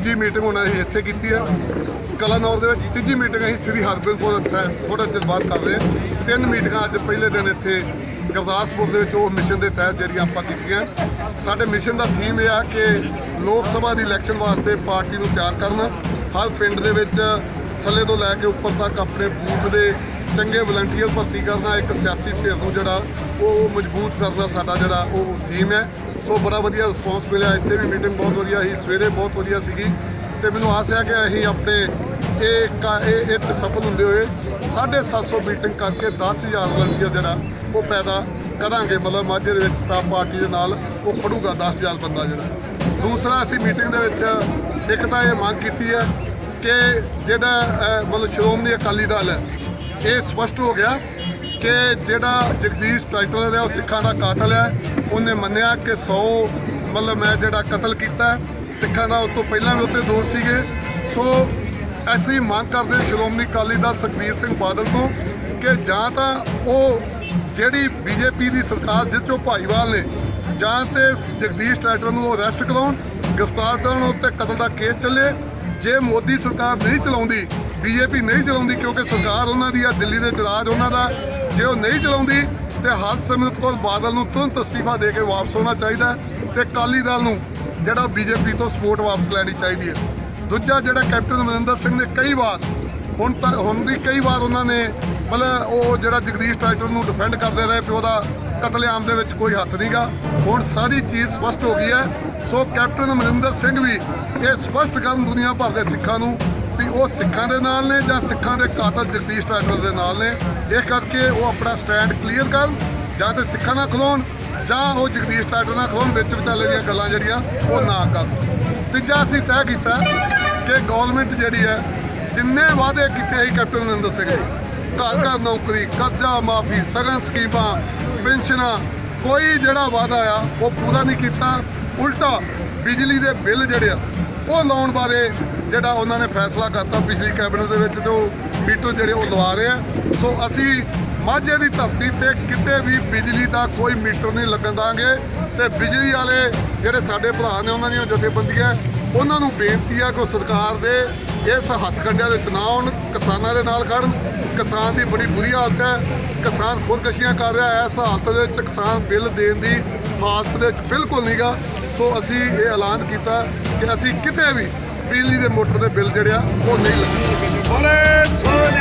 ਦੂਜੀ ਮੀਟਿੰਗ ਹੁਣ ਅਸੀਂ ਇੱਥੇ ਕੀਤੀ ਆ। ਕਲਾਨੌਰ ਦੇ ਵਿੱਚ ਤੀਜੀ ਮੀਟਿੰਗ ਅਸੀਂ ਸ੍ਰੀ ਹਰਗੋਬਿੰਦਪੁਰ ਸਾਹਿਬ ਥੋੜਾ ਚਿਰ ਬਾਅਦ ਕਰ ਰਹੇ ਹਾਂ। ਤਿੰਨ ਮੀਟਿੰਗਾਂ ਅੱਜ ਪਹਿਲੇ ਦਿਨ ਇੱਥੇ ਗੁਰਦਾਸਪੁਰ ਦੇ ਵਿੱਚ ਉਹ ਮਿਸ਼ਨ ਦੇ ਤਹਿਤ ਜਿਹੜੀਆਂ ਆਪਾਂ ਕੀਤੀਆਂ। ਸਾਡੇ ਮਿਸ਼ਨ ਦਾ ਥੀਮ ਇਹ ਆ ਕਿ ਲੋਕ ਸਭਾ ਦੀ ਇਲੈਕਸ਼ਨ ਵਾਸਤੇ ਪਾਰਟੀ ਨੂੰ ਤਿਆਰ ਕਰਨਾ। ਹਰ ਪਿੰਡ ਦੇ ਵਿੱਚ ਥੱਲੇ ਤੋਂ ਲੈ ਕੇ ਉੱਪਰ ਤੱਕ ਆਪਣੇ ਬੂਥ ਦੇ ਚੰਗੇ ਵਲੰਟੀਅਰ ਭਰਤੀ ਕਰਨਾ ਇੱਕ ਸਿਆਸੀ ਧਿਰ ਨੂੰ ਜਿਹੜਾ ਉਹ ਮਜ਼ਬੂਤ ਕਰਨਾ ਸਾਡਾ ਜਿਹੜਾ ਉਹ ਥੀਮ ਹੈ। ਸੋ ਬੜਾ ਵਧੀਆ ਰਿਸਪੌਂਸ ਮਿਲਿਆ, ਇੱਥੇ ਵੀ ਮੀਟਿੰਗ ਬਹੁਤ ਵਧੀਆ ਸੀ, ਸਵੇਰੇ ਬਹੁਤ ਵਧੀਆ ਸੀਗੀ। ਤੇ ਮੈਨੂੰ ਆਸ ਹੈ ਕਿ ਅਸੀਂ ਆਪਣੇ ਇਹ ਕਾ- ਇਹ ਇੱਥੇ ਸਫਲ ਹੁੰਦੇ ਹੋਏ 750 ਮੀਟਿੰਗ ਕਰਕੇ 10000 ਵਲੰਟੀਅਰ ਜਿਹੜਾ ਉਹ ਪੈਦਾ ਕਰਾਂਗੇ। ਮਤਲਬ ਮਾਝੇ ਦੇ ਵਿੱਚ ਪਾਰਟੀ ਦੇ ਨਾਲ ਉਹ ਖੜੂਗਾ 10000 ਬੰਦਾ ਜਿਹੜਾ। ਦੂਸਰਾ ਅਸੀਂ ਮੀਟਿੰਗ ਦੇ ਵਿੱਚ ਇੱਕ ਤਾਂ ਇਹ ਮੰਗ ਕੀਤੀ ਹੈ ਕਿ ਜਿਹੜਾ ਮਤਲਬ ਸ਼੍ਰੋਮਣੀ ਅਕਾਲੀ ਦਲ ਹੈ, ਇਹ ਸਪਸ਼ਟ ਹੋ ਗਿਆ ਕਿ ਜਿਹੜਾ ਜਗਦੀਸ਼ ਟਾਈਟਲ ਹੈ ਉਹ ਸਿੱਖਾਂ ਦਾ ਕਾਤਲ ਹੈ। ਉਹਨੇ ਮੰਨਿਆ ਕਿ 100 ਮਤਲਬ ਮੈਂ ਜਿਹੜਾ ਕਤਲ ਕੀਤਾ, ਸਿੱਖਾਂ ਦਾ ਉਸ ਤੋਂ ਪਹਿਲਾਂ ਵੀ ਉੱਤੇ ਦੋਸ਼ ਸੀਗੇ। ਸੋ ਅਸੀਂ ਮੰਗ ਕਰਦੇ ਹਾਂ ਸ਼੍ਰੋਮਣੀ ਅਕਾਲੀ ਦਲ ਸੁਖਬੀਰ ਸਿੰਘ ਬਾਦਲ ਤੋਂ ਕਿ ਜਾਂ ਤਾਂ ਉਹ ਜਿਹੜੀ ਬੀਜੇਪੀ ਦੀ ਸਰਕਾਰ ਜਿਸ ਚੋਂ ਭਾਈਵਾਲ ਨੇ, ਜਾਂ ਤੇ ਜਗਦੀਸ਼ ਟਾਈਟਲ ਨੂੰ ਅਰੈਸਟ ਕਰਾਉਣ, ਗ੍ਰਿਫਤਾਰ ਕਰਨ ਉੱਤੇ ਕਤਲ ਦਾ ਕੇਸ ਚੱਲੇ। ਜੇ ਮੋਦੀ ਸਰਕਾਰ ਨਹੀਂ ਚਲਾਉਂਦੀ, ਬੀਜੇਪੀ ਨਹੀਂ ਚਲਾਉਂਦੀ ਕਿਉਂਕਿ ਸਰਕਾਰ ਉਹਨਾਂ ਦੀ ਆ, ਦਿੱਲੀ ਦੇ ਚ ਉਹਨਾਂ ਦਾ ਜੇ ਉਹ ਨਹੀਂ ਚਲਾਉਂਦੀ, ਤੇ ਹਰਸਿਮਰਤ ਕੌਰ ਬਾਦਲ ਨੂੰ ਤੁਰੰਤ ਅਸਤੀਫਾ ਦੇ ਕੇ ਵਾਪਸ ਹੋਣਾ ਚਾਹੀਦਾ ਹੈ ਤੇ ਅਕਾਲੀ ਦਲ ਨੂੰ ਜਿਹੜਾ ਬੀਜੇਪੀ ਤੋਂ ਸਪੋਰਟ ਵਾਪਸ ਲੈਣੀ ਚਾਹੀਦੀ ਹੈ। ਦੂਜਾ ਜਿਹੜਾ ਕੈਪਟਨ ਅਮਰਿੰਦਰ ਸਿੰਘ ਨੇ ਕਈ ਵਾਰ, ਹੁਣ ਤਾਂ, ਹੁਣ ਵੀ ਕਈ ਵਾਰ ਉਹਨਾਂ ਨੇ ਮਤਲਬ ਉਹ ਜਿਹੜਾ ਜਗਦੀਸ਼ ਟਾਈਟਲ ਨੂੰ ਡਿਫੈਂਡ ਕਰਦੇ ਰਹੇ ਪਿਓ ਦਾ ਕਤਲੇਆਮ ਦੇ ਵਿੱਚ ਕੋਈ ਹੱਥ ਨਹੀਂਗਾ। ਹੁਣ ਸਾਰੀ ਚੀਜ਼ ਸਪਸ਼ਟ ਹੋ ਗਈ ਹੈ। ਸੋ ਕੈਪਟਨ ਅਮਰਿੰਦਰ ਸਿੰਘ ਵੀ ਇਹ ਸਪਸ਼ਟ ਕਰਨ ਦੁਨੀਆ ਭਰ ਦੇ ਸਿੱਖਾਂ ਨੂੰ ਵੀ ਉਹ ਸਿੱਖਾਂ ਦੇ ਨਾਲ ਨੇ ਜਾਂ ਸਿੱਖਾਂ ਦੇ ਕਾਤਲ ਜਗਦੀਸ਼ ਟਾਈਟਲ ਦੇ ਨਾਲ ਨੇ? ਇਹ ਕਰਕੇ ਉਹ ਆਪਣਾ ਸਟੈਂਡ ਕਲੀਅਰ ਕਰਨ ਜਾਂ ਤੇ ਸਿੱਖਾਂ ਨਾਲ ਖਲੋਣ ਜਾਂ ਉਹ ਜਗਦੀਸ਼ ਟਾਈਟਲ ਨਾਲ ਖਲੋਣ, ਵਿੱਚ ਵਿਚਾਲੇ ਦੀਆਂ ਗੱਲਾਂ ਜਿਹੜੀਆਂ ਉਹ ਨਾ ਕਰਨ। ਤੀਜਾ ਅਸੀਂ ਤੈਅ ਕੀਤਾ ਕਿ ਗਵਰਨਮੈਂਟ ਜਿਹੜੀ ਹੈ, ਜਿੰਨੇ ਵਾਅਦੇ ਕੀਤੇ ਸੀ ਕੈਪਟਨ ਅਮਰਿੰਦਰ ਸਿੰਘ ਨੇ ਘਰ ਘਰ ਨੌਕਰੀ, ਕਰਜ਼ਾ ਮਾਫੀ, ਸਗਨ ਸਕੀਮਾਂ, ਪੈਨਸ਼ਨਾਂ, ਕੋਈ ਜਿਹੜਾ ਵਾਅਦਾ ਆ, ਉਹ ਪੂਰਾ ਨਹੀਂ ਕੀਤਾ। ਉਲਟਾ ਬਿਜਲੀ ਦੇ ਬਿੱਲ ਜਿਹੜੇ ਆ, ਉਹ ਲਾਉਣ ਬਾਰੇ ਜਿਹੜਾ ਉਹਨਾਂ ਨੇ ਫੈਸਲਾ ਕਰਤਾ ਪਿਛਲੀ ਕੈਬਨਿਟ ਦੇ ਵਿੱਚ, ਤੇ ਉਹ ਮੀਟਰ ਜਿਹੜੇ ਉਹ ਲਵਾ ਰਹੇ ਆ। ਸੋ ਅਸੀਂ ਮਾਝੇ ਦੀ ਧਰਤੀ ਤੇ ਕਿਤੇ ਵੀ ਬਿਜਲੀ ਦਾ ਕੋਈ ਮੀਟਰ ਨਹੀਂ ਲੱਗਣ ਦਾਂਗੇ। ਤੇ ਬਿਜਲੀ ਵਾਲੇ ਜਿਹੜੇ ਸਾਡੇ ਭਰਾ ਨੇ, ਉਹਨਾਂ ਦੀਆਂ ਜਥੇਬੰਦੀਆਂ, ਉਹਨਾਂ ਨੂੰ ਬੇਨਤੀ ਆ ਕਿ ਉਹ ਸਰਕਾਰ ਦੇ ਇਸ ਹੱਥ ਕੰਡਿਆਂ ਦੇ ਵਿੱਚ ਨਾ ਆਉਣ, ਕਿਸਾਨਾਂ ਦੇ ਨਾਲ ਖੜਨ। ਕਿਸਾਨ ਦੀ ਬੜੀ ਬੁਰੀ ਹਾਲਤ ਹੈ। ਕਿਸਾਨ ਖੁਦਕਸ਼ੀਆਂ ਕਰ ਰਿਹਾ ਹੈ। ਇਸ ਹਾਲਤ ਦੇ ਵਿੱਚ ਕਿਸਾਨ ਬਿੱਲ ਦੇਣ ਦੀ ਹਾਲਤ ਦੇ ਵਿੱਚ ਬਿਲਕੁਲ ਨਹੀਂਗਾ ਸੋ ਅਸੀਂ ਇਹ ਐਲਾਨ ਕੀਤਾ ਕਿ ਅਸੀਂ ਕਿਤੇ ਵੀ ਬਿਜਲੀ ਦੇ ਮੋਟਰ ਦੇ ਬਿੱਲ ਜਿਹੜੇ ਆ ਉਹ ਨਹੀਂ ਲੱਗਣਗੇ ਬੋਲੇ ਸੋਨਿਆ